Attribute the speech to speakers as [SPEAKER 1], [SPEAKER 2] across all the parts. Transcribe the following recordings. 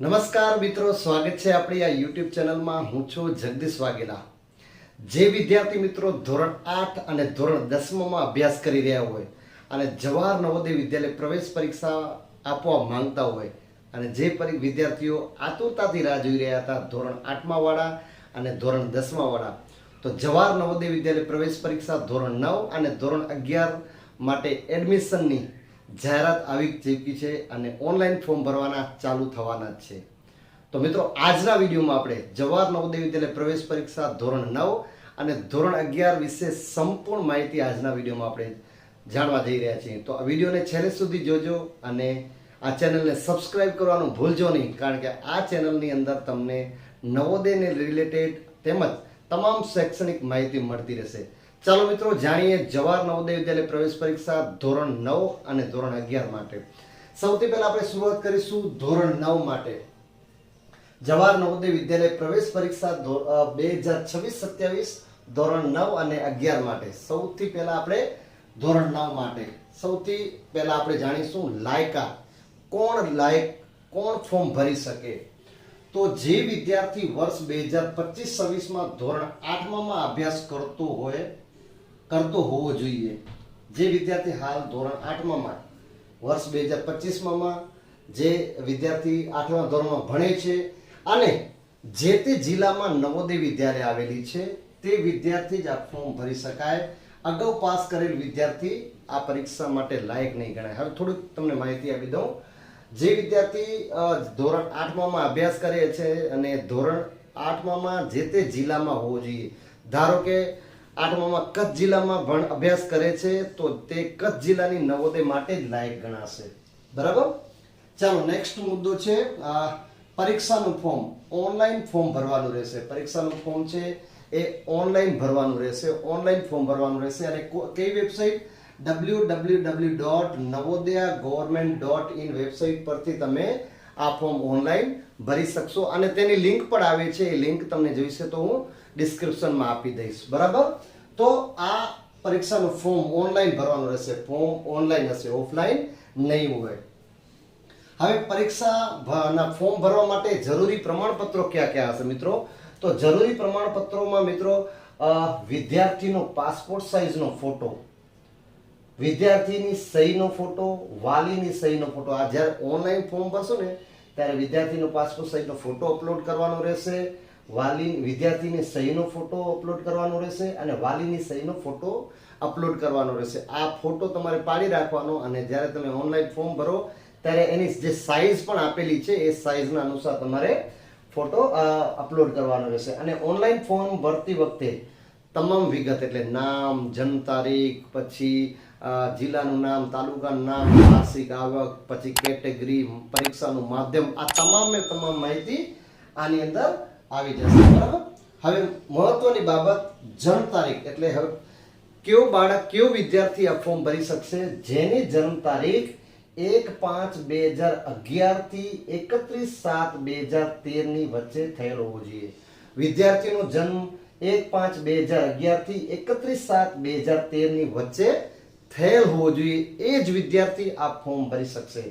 [SPEAKER 1] નમસ્કાર મિત્રો, સ્વાગત છે આપણી આ યુટ્યુબ ચેનલમાં. હું છું જગદીશ વાઘેલા. જે વિદ્યાર્થી મિત્રો ધોરણ આઠ અને ધોરણ દસમામાં અભ્યાસ કરી રહ્યા હોય અને જવાહર નવોદય વિદ્યાલય પ્રવેશ પરીક્ષા આપવા માંગતા હોય અને જે વિદ્યાર્થીઓ આતુરતાથી રાહ જોઈ રહ્યા હતા ધોરણ આઠમાવાળા અને ધોરણ દસમાવાળા તો જવાહર નવોદય વિદ્યાલય પ્રવેશ પરીક્ષા ધોરણ નવ અને ધોરણ અગિયાર માટે એડમિશનની જાહેરાત આવી ચૂકી છે અને ઓનલાઈન ફોર્મ ભરવાના ચાલુ થવાના જ છે. તો મિત્રો, આજના વિડીયોમાં આપણે જવાહર નવોદય વિદ્યાલય પ્રવેશ પરીક્ષા ધોરણ નવ અને ધોરણ અગિયાર વિશે સંપૂર્ણ માહિતી આજના વિડીયોમાં આપણે જાણવા જઈ રહ્યા છીએ. તો આ વિડીયોને છેલ્લે સુધી જોજો અને આ ચેનલને સબસ્ક્રાઇબ કરવાનું ભૂલજો નહીં, કારણ કે આ ચેનલની અંદર તમને નવોદયને રિલેટેડ તેમજ તમામ શૈક્ષણિક માહિતી મળતી રહેશે. ચાલો મિત્રો, જાણીએ જવાહર નવોદય વિદ્યાલય પ્રવેશ પરીક્ષા ધોરણ નવ અને ધોરણ અગિયાર માટે. સૌથી પહેલા આપણે શરૂઆત કરીશું ધોરણ નવ માટે. જવાહર નવોદય વિદ્યાલય પ્રવેશ પરીક્ષા બે હજાર છવ્વીસ સત્યાવીસ ધોરણ નવ અને અગિયાર માટે. સૌથી પહેલા આપણે ધોરણ નવ માટે. સૌથી પહેલા આપણે જાણીશું લાયકા. કોણ લાયક, કોણ ફોર્મ ભરી શકે? તો જે વિદ્યાર્થી વર્ષ બે હજાર પચીસ છવ્વીસમાં ધોરણ આઠમાં અભ્યાસ કરતો હોય કરતો હોવો જોઈએ. જે વિદ્યાર્થી હાલ ધોરણ આઠમાં વર્ષ બે હજાર પચીસમાં જે વિદ્યાર્થી આઠમા ધોરણમાં ભણે છે અને જે તે જિલ્લામાં નવોદય વિદ્યાલય આવેલી છે, તે વિદ્યાર્થી જ આ ફોર્મ ભરી શકાય. અગાઉ પાસ કરેલ વિદ્યાર્થી આ પરીક્ષા માટે લાયક નહીં ગણાય. હવે થોડુંક તમને માહિતી આપી દઉં. જે વિદ્યાર્થી ધોરણ આઠમાં અભ્યાસ કરે છે અને ધોરણ આઠમાં જે તે જિલ્લામાં હોવો જોઈએ. ધારો કે આઠમામાં કચ્છ જિલ્લામાં ભણ અભ્યાસ કરે છે, તો તે કચ્છ જિલ્લાની નવોદય માટે જ લાયક ગણાશે. બરાબર? ચાલો નેક્સ્ટ મુદ્દો છે પરીક્ષાનું ફોર્મ ઓનલાઈન ફોર્મ ભરવાનું રહેશે. પરીક્ષાનું ફોર્મ છે, એ ઓનલાઈન ભરવાનું રહેશે. ઓનલાઈન ફોર્મ ભરવાનું રહેશે. અને કઈ website W W W dot Navodaya government dot in website પરથી તમે આ ફોર્મ ઓનલાઈન ભરી શકશો. અને તેની લિંક પણ આવે છે. એ લિંક તમને જોઈશે તો હું. ડિસ્ક્રિપ્શનમાં આપી દઈશ. બરાબર? તો આ પરીક્ષાનું ફોર્મ ઓનલાઈન ભરવાનું રહેશે. ફોર્મ ઓનલાઈન હશે ઓફલાઈન નહીં હોય. હવે પરીક્ષા ભ- ફોર્મ ભરવા માટે જરૂરી પ્રમાણપત્રો કયા કયા હશે મિત્રો? તો જરૂરી પ્રમાણપત્રોમાં મિત્રો વિદ્યાર્થીનો પાસપોર્ટ સાઇઝનો ફોટો વિદ્યાર્થીની સહીનો ફોટો વાલીની સહીનો ફોટો આ જ્યારે ઓનલાઈન ફોર્મ ભરશો ને, ત્યારે વિદ્યાર્થીનો પાસપોર્ટ સાઇઝનો ફોટો અપલોડ કરવાનો રહેશે. વાલી વિદ્યાર્થીની સહીનો ફોટો અપલોડ કરવાનો રહેશે અને વાલીની સહીનો ફોટો અપલોડ કરવાનો રહેશે. આ ફોટો તમારે પાડી રાખવાનો અને જ્યારે તમે ઓનલાઈન ફોર્મ ભરો, ત્યારે એની જે સાઇઝ પણ આપેલી છે, એ સાઇઝના અનુસાર તમારે ફોટો અપલોડ કરવાનો રહેશે. અને ઓનલાઈન ફોર્મ ભરતી વખતે તમામ વિગત એટલે નામ, જન્મ તારીખ, પછી જિલ્લાનું નામ, તાલુકાનું નામ, વાર્ષિક આવક, પછી કેટેગરી પરીક્ષાનું માધ્યમ, આ તમામે તમામ માહિતી આની અંદર આવી જશે, બરાબર? હવે મહત્વની બાબત જન્મ તારીખ, એટલે હવે કેવો બાળક કેવો વિદ્યાર્થી આ ફોર્મ ભરી શકશે? જેની જન્મ તારીખ એક પાંચ બે હજાર અગિયારથી એકત્રીસ સાત બે હજાર તેરની વચ્ચે થયેલ હોવો જોઈએ. વિદ્યાર્થીનો જન્મ એક પાંચ બે હજાર અગિયારથી એકત્રીસ સાત બે હજાર તેરની વચ્ચે થયેલ હોવો જોઈએ. એ જ વિદ્યાર્થી આ ફોર્મ ભરી શકશે.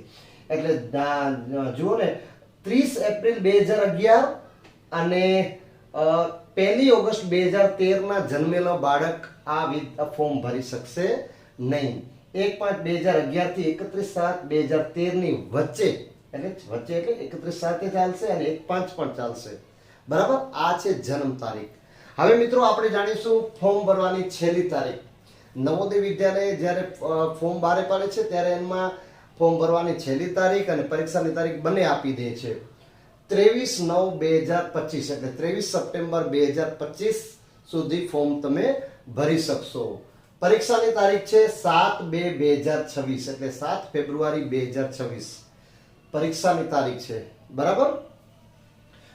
[SPEAKER 1] એટલે જુઓ ને, ત્રીસ એપ્રિલ બે હજાર અગિયાર અને પહેલી ઓગસ્ટ બે હજાર તેરના જન્મેલો બાળક આ ફોર્મ ભરી શકશે નહીં. એક પાંચ બે હજાર અગિયારથી એકત્રીસ સાત બે હજાર તેરની વચ્ચે, એટલે વચ્ચે એટલે એકત્રીસ સાતે ચાલશે અને એક પાંચ પણ ચાલશે. બરાબર? આ છે જન્મ તારીખ. હવે મિત્રો આપણે જાણીશું ફોર્મ ભરવાની છેલ્લી તારીખ. નવોદય વિદ્યાલય જ્યારે ફોર્મ બહાર પાડે છે, ત્યારે એમાં ફોર્મ ભરવાની છેલ્લી તારીખ અને પરીક્ષાની તારીખ બંને આપી દે છે. ત્રેવીસ નવ બે હજાર પચીસ, એટલે ત્રેવીસ સપ્ટેમ્બર બે હજાર પચીસ સુધી ફોર્મ તમે ભરી શકશો. પરીક્ષાની તારીખ છે સાત બે બે હજાર છવ્વીસ, એટલે સાત ફેબ્રુઆરી બે હજાર છવ્વીસ. પરીક્ષાની તારીખ છે. બરાબર?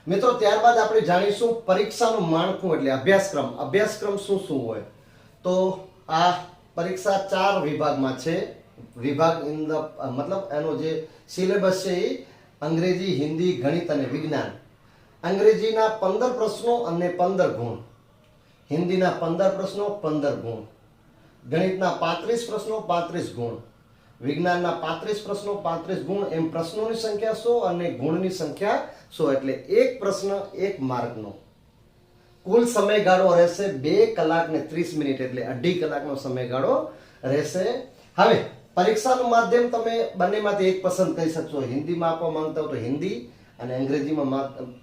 [SPEAKER 1] મિત્રો, ત્યારબાદ આપણે જાણીશું પરીક્ષાનું માળખું, એટલે અભ્યાસક્રમ. અભ્યાસક્રમ શું શું હોય? તો આ પરીક્ષા ચાર વિભાગમાં છે. વિભાગ ઇન ધ, મતલબ એનો જે સિલેબસ છે એ અંગ્રેજી, હિન્દી, ગણિત અને વિજ્ઞાન. અંગ્રેજીના પંદર પ્રશ્નો અને પંદર ગુણ. હિન્દીના પંદર પ્રશ્નો, પંદર ગુણ. ગણિતના પાંત્રીસ પ્રશ્નો, પાંત્રીસ ગુણ. વિજ્ઞાનના પાંત્રીસ પ્રશ્નો, પાંત્રીસ ગુણ. એમ પ્રશ્નોની સંખ્યા સો અને ગુણની સંખ્યા સો. એટલે એક પ્રશ્ન, એક માર્કનો. કુલ સમયગાળો રહેશે બે કલાક ને ત્રીસ મિનિટ, એટલે અઢી કલાકનો સમયગાળો રહેશે. હવે પરીક્ષાનું માધ્યમ તમે બંનેમાંથી એક પસંદ કરી શકશો. હિન્દીમાં આપવા માંગતા હો તો હિન્દી અને અંગ્રેજીમાં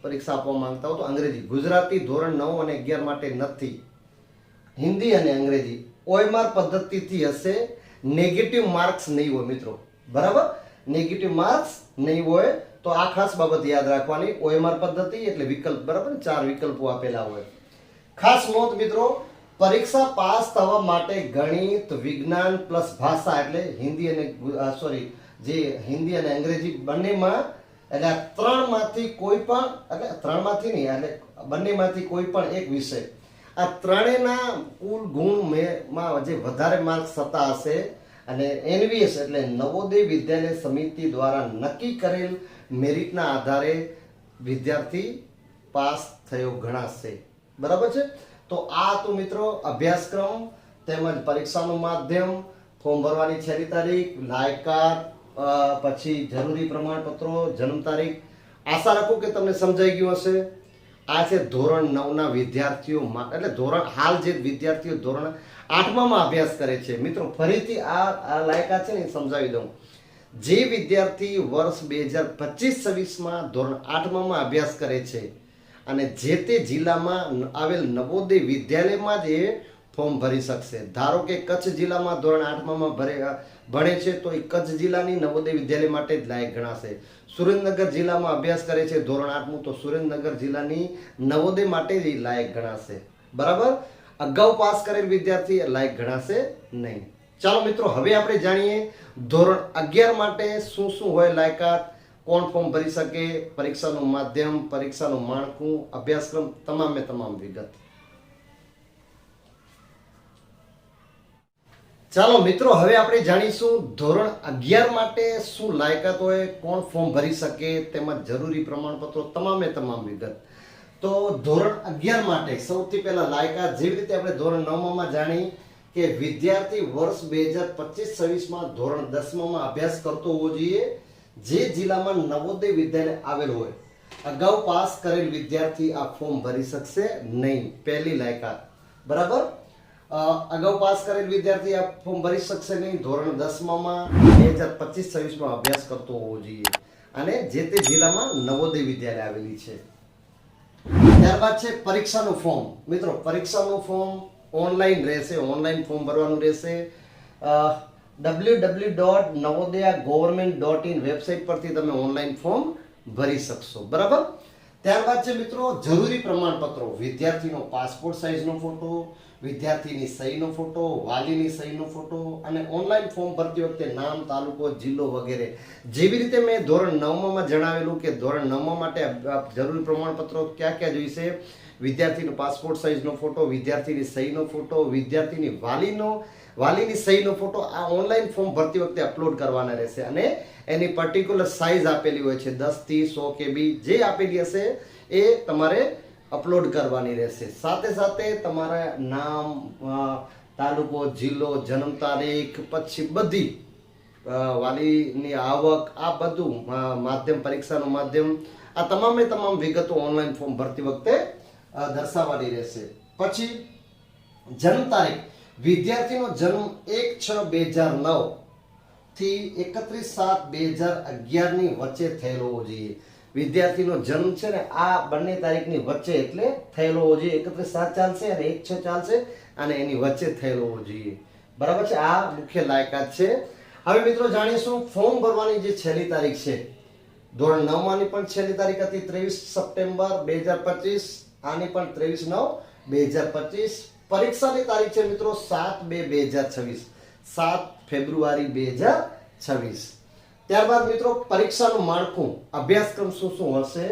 [SPEAKER 1] પરીક્ષા આપવા માંગતા હો તો અંગ્રેજી. ગુજરાતી ધોરણ નવ અને અગિયાર માટે નથી. હિન્દી અને અંગ્રેજી. ઓએમઆર પદ્ધતિથી હશે. નેગેટિવ માર્ક્સ નહીં હોય મિત્રો. બરાબર? નેગેટિવ માર્ક્સ નહીં હોય તો આ ખાસ બાબત યાદ રાખવાની. ઓએમઆર પદ્ધતિ એટલે વિકલ્પ. બરાબર? ચાર વિકલ્પો આપેલા હોય. ખાસ નોંધ મિત્રો પરીક્ષા પાસ થવા માટે ગણિત, વિજ્ઞાન પ્લસ ભાષા એટલે હિન્દી અને સોરી જે હિન્દી અને અંગ્રેજી બંનેમાં, એટલે આ ત્રણમાંથી કોઈ પણ, એટલે ત્રણમાંથી નહીં, એટલે બંનેમાંથી કોઈ પણ એક વિષય. આ ત્રણેયના કુલ ગુણ મેમાં જે વધારે માર્ક્સ થતા હશે અને એનવીએસ એટલે નવોદય વિદ્યાલય સમિતિ દ્વારા નક્કી કરેલ મેરિટના આધારે વિદ્યાર્થી પાસ થયો ગણાશે. બરાબર છે? તો આ તો મિત્રો અભ્યાસક્રમ તેમજ પરીક્ષાનું માધ્યમ ફોર્મ ભરવાની છેલ્લી તારીખ લાયકાત પછી જરૂરી પ્રમાણપત્રો, જન્મ તારીખ. આશા રાખું કે તમને સમજાઈ ગયું હશે. આ છે ધોરણ નવના વિદ્યાર્થીઓ એટલે ધોરણ, હાલ જે વિદ્યાર્થીઓ ધોરણ આઠમામાં અભ્યાસ કરે છે. મિત્રો, ફરીથી આ લાયકાત છે ને સમજાવી દઉં. જે વિદ્યાર્થી વર્ષ બે હજાર પચીસ છવ્વીસમાં ધોરણ આઠમામાં અભ્યાસ કરે છે અને જે તે જિલ્લામાં આવેલ નવોદય વિદ્યાલયમાં જ એ ફોર્મ ભરી શકશે. ધારો કે કચ્છ જિલ્લામાં ધોરણ આઠમામાં ભરે, ભણે છે, તો એ કચ્છ જિલ્લાની નવોદય વિદ્યાલય માટે જ લાયક ગણાશે. સુરેન્દ્રનગર જિલ્લામાં અભ્યાસ કરે છે ધોરણ આઠમું, તો સુરેન્દ્રનગર જિલ્લાની નવોદય માટે જ લાયક ગણાશે. બરાબર? અગાઉ પાસ કરેલ વિદ્યાર્થી લાયક ગણાશે નહીં. ચાલો મિત્રો, હવે આપણે જાણીએ ધોરણ અગિયાર માટે શું શું હોય લાયકાત? કોણ ફોર્મ ભરી શકે, પરીક્ષાનું માધ્યમ, પરીક્ષાનું માળખું, અભ્યાસક્રમ તમામે તમામ વિગત. ચાલો મિત્રો, હવે આપણે જાણીશું ધોરણ અગિયાર માટે શું લાયકાત હોય, કોણ ફોર્મ ભરી શકે, તેમજ જરૂરી પ્રમાણપત્રો તમામે તમામ વિગત. તો ધોરણ અગિયાર માટે સૌથી પહેલા લાયકાત જેવી રીતે આપણે ધોરણ નવમાં જાણી કે વિદ્યાર્થી વર્ષ બે હજાર પચીસ છવ્વીસમાં ધોરણ દસમામાં અભ્યાસ કરતો હોવો જોઈએ. જે જિલ્લામાં નવોદય વિદ્યાલય આવેલ હોય, અગાઉ પાસ કરેલ વિદ્યાર્થી આ ફોર્મ ભરી શકશે નહીં. પહેલી લાયકાત. બરાબર? અગાઉ પાસ કરેલ વિદ્યાર્થી આ ફોર્મ ભરી શકશે નહીં. ધોરણ દસમામાં બે હજાર પચીસ છવ્વીસમાં અભ્યાસ કરતો હોવો જોઈએ. અને જે તે જિલ્લામાં નવોદય વિદ્યાલય આવેલી છે. ત્યારબાદ છે પરીક્ષાનું ફોર્મ. મિત્રો, પરીક્ષાનું ફોર્મ ઓનલાઈન રહેશે. ઓનલાઈન ફોર્મ ભરવાનું રહેશે. W W dot Navodaya government dot in website પરથી તમે ઓનલાઈન ફોર્મ ભરી શકશો. બરાબર? ત્યારબાદ છે મિત્રો, જરૂરી પ્રમાણપત્રો. વિદ્યાર્થીનો પાસપોર્ટ સાઇઝનો ફોટો, વિદ્યાર્થીની સહીનો ફોટો, વાલીની સહીનો ફોટો અને ઓનલાઈન ફોર્મ ભરતી વખતે નામ, તાલુકો, જિલ્લો વગેરે. જેવી રીતે મેં ધોરણ નવમાં જણાવેલું કે ધોરણ નવમાં માટે જરૂરી પ્રમાણપત્રો ક્યાં ક્યાં જોઈશે? વિદ્યાર્થીનો પાસપોર્ટ સાઇઝનો ફોટો, વિદ્યાર્થીની સહીનો ફોટો, વિદ્યાર્થીની વાલીનો વાલીની સહીનો ફોટો આ ઓનલાઈન ફોર્મ ભરતી વખતે અપલોડ કરવાના રહેશે અને એની પર્ટિક્યુલર સાઇઝ આપેલી હોય છે, દસથી સો કે બી જે આપેલી હશે એ તમારે અપલોડ કરવાની રહેશે. સાથે સાથે તમારા નામ તાલુકો, જિલ્લો, જન્મ તારીખ, પછી બધી વાલીની આવક, આ બધું માધ્યમ, પરીક્ષાનું માધ્યમ, આ તમામે તમામ વિગતો ઓનલાઈન ફોર્મ ભરતી વખતે દર્શાવવાની રહેશે. પછી જન્મ તારીખ વિદ્યાર્થીનો જન્મ એક છ બે હજાર નવથી એકત્રીસ સાત બે હજાર અગિયારની વચ્ચે થયેલો હોવો જોઈએ. વિદ્યાર્થીનો જન્મ છે ને આ બંને તારીખની વચ્ચે એટલે થયેલો હોવો જોઈએ. એકત્રીસ સાત ચાલશે અને એક છ ચાલશે અને એની વચ્ચે થયેલો હોવો જોઈએ. બરાબર છે? આ મુખ્ય લાયકાત છે. હવે મિત્રો જાણીશું ફોર્મ ભરવાની જે છેલ્લી તારીખ છે. ધોરણ નવમાંની પણ છેલ્લી તારીખ હતી ત્રેવીસ સપ્ટેમ્બર બે હજાર પચીસ, આની પણ ત્રેવીસ નવ બે હજાર પચીસ. પરીક્ષાની તારીખ છે મિત્રો સાત બે બે હજાર છવ્વીસ. સાત ફેબ્રુઆરી બે હજાર છવ્વીસ. ત્યારબાદ મિત્રો પરીક્ષાનું માળખું, અભ્યાસક્રમ શું શું હશે?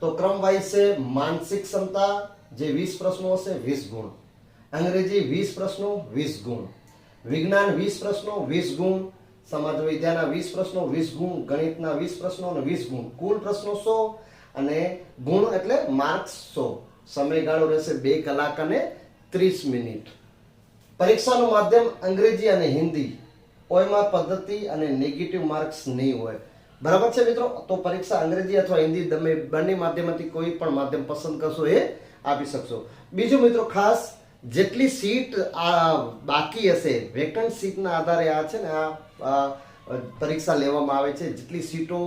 [SPEAKER 1] તો ક્રમ વાઇઝ છે માનસિક ક્ષમતા, જે વીસ પ્રશ્નો હશે વીસ ગુણ. અંગ્રેજી વીસ પ્રશ્નો વીસ ગુણ. વિજ્ઞાન વીસ પ્રશ્નો વીસ ગુણ. સમાજ વિદ્યાના વીસ પ્રશ્નો વીસ ગુણ. ગણિતના વીસ પ્રશ્નો અને વીસ ગુણ. કુલ પ્રશ્નો સો અને ગુણ એટલે માર્ક્સ સો. સમયગાળો રહેશે બે કલાક અને ત્રીસ મિનિટ. પરીક્ષાનું માધ્યમ અંગ્રેજી અને હિન્દી. ઓયમાં પદ્ધતિ અને નેગેટિવ માર્ક્સ નહીં હોય. બરાબર છે મિત્રો? તો પરીક્ષા અંગ્રેજી અથવા હિન્દી તમે બંને માધ્યમમાંથી કોઈ પણ માધ્યમ પસંદ કરશો એ આપી શકશો. બીજું મિત્રો ખાસ, જેટલી સીટ આ બાકી હશે વેકન્ટ સીટના આધારે આ છે ને આ પરીક્ષા લેવામાં આવે છે. જેટલી સીટો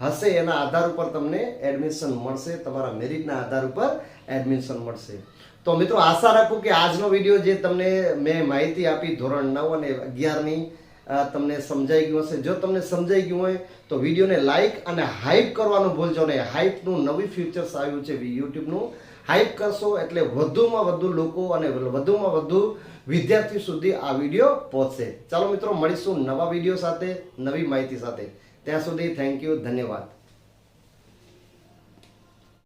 [SPEAKER 1] હશે એના આધાર ઉપર તમને એડમિશન મળશે. તમારા મેરિટના આધાર ઉપર એડમિશન મળશે. તો મિત્રો આશા રાખું કે આજનો વીડિયો જે તમને મેં માહિતી આપી ધોરણ નવ અને અગિયારની તમને સમજાઈ ગયું હશે. જો તમને સમજાઈ ગયું હોય તો વિડીયોને લાઇક અને હાઇપ કરવાનું ભૂલજો નહીં. હાઇપનું નવી ફીચર્સ આવ્યું છે યુટ્યુબનું. હાઇપ કરશો એટલે વધુમાં વધુ લોકો અને વધુમાં વધુ વિદ્યાર્થી સુધી આ વીડિયો પહોંચશે. ચાલો મિત્રો, મળીશું નવા વીડિયો સાથે, નવી માહિતી સાથે. ત્યાં સુધી થેન્ક યુ ધન્યવાદ.